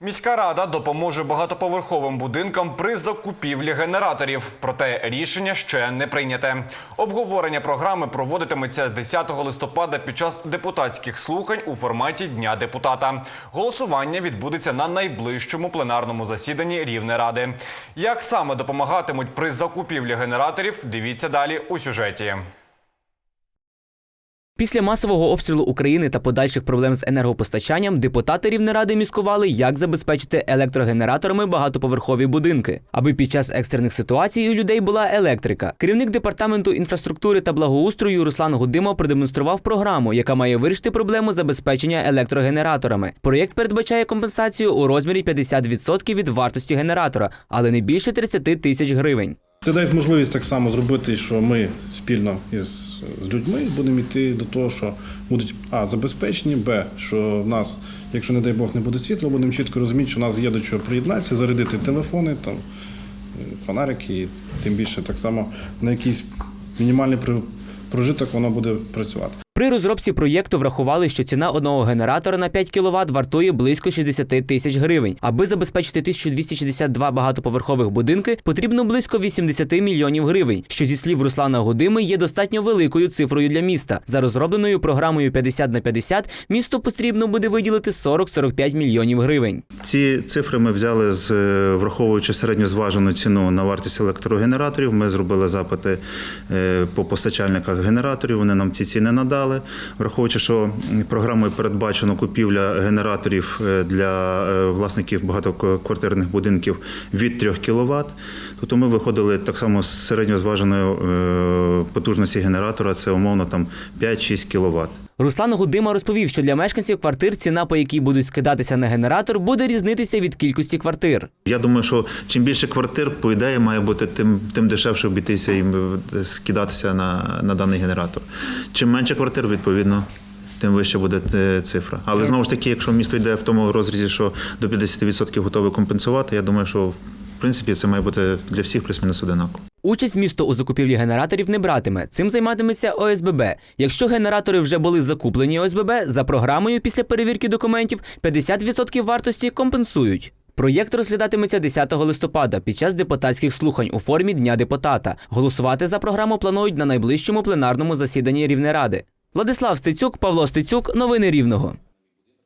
Міська рада допоможе багатоповерховим будинкам при закупівлі генераторів. Проте рішення ще не прийняте. Обговорення програми проводитиметься 10 листопада під час депутатських слухань у форматі Дня депутата. Голосування відбудеться на найближчому пленарному засіданні Рівнеради. Як саме допомагатимуть при закупівлі генераторів, дивіться далі у сюжеті. Після масового обстрілу України та подальших проблем з енергопостачанням депутати Рівнеради міскували, як забезпечити електрогенераторами багатоповерхові будинки, аби під час екстрених ситуацій у людей була електрика. Керівник департаменту інфраструктури та благоустрою Руслан Гудимов продемонстрував програму, яка має вирішити проблему забезпечення електрогенераторами. Проєкт передбачає компенсацію у розмірі 50% від вартості генератора, але не більше 30 тисяч гривень. Це дасть можливість так само зробити, що ми спільно із з людьми будемо йти до того, що будуть а забезпечені, б, що в нас, якщо не дай Бог не буде світла, будемо чітко розуміти, що в нас є до чого приєднатися, зарядити телефони, там е, фонарики, і тим більше так само на якийсь мінімальний прожиток воно буде працювати. При розробці проєкту врахували, що ціна одного генератора на 5 кВт вартує близько 60 тисяч гривень. Аби забезпечити 1262 багатоповерхових будинки, потрібно близько 80 мільйонів гривень, що зі слів Руслана Гудими є достатньо великою цифрою для міста. За розробленою програмою 50 на 50 місту потрібно буде виділити 40-45 мільйонів гривень. Ці цифри ми взяли з е, враховуючи середньозважену ціну на вартість електрогенераторів. Ми зробили запити е, по постачальниках генераторів. Вони нам ці ціни надали. Враховуючи, що програмою передбачено купівля генераторів е, для е, власників багатоквартирних будинків від 3 кВт. Тобто ми виходили так само з середньозваженої е, потужності генератора. Це умовно там 5-6 кВт. Руслан Гудима розповів, що для мешканців квартир ціна, по якій будуть скидатися на генератор, буде різнитися від кількості квартир. Я думаю, що чим більше квартир, по ідеї, має бути, тим, тим дешевше обійтися і е, скидатися на, на даний генератор. Чим менше квартир, відповідно. Тим вища буде е, цифра. Але знову ж таки, якщо місто йде в тому розрізі, що до 50% готове компенсувати, я думаю, що в принципі це має бути для всіх плюс-мінус одинаково. Участь місто у закупівлі генераторів не братиме. Цим займатиметься ОСББ. Якщо генератори вже були закуплені ОСББ, за програмою після перевірки документів 50% вартості компенсують. Проєкт розглядатиметься 10 листопада під час депутатських слухань у формі Дня депутата. Голосувати за програму планують на найближчому пленарному засіданні Рівнеради. Владислав Стецюк, Павло Стецюк, новини Рівного.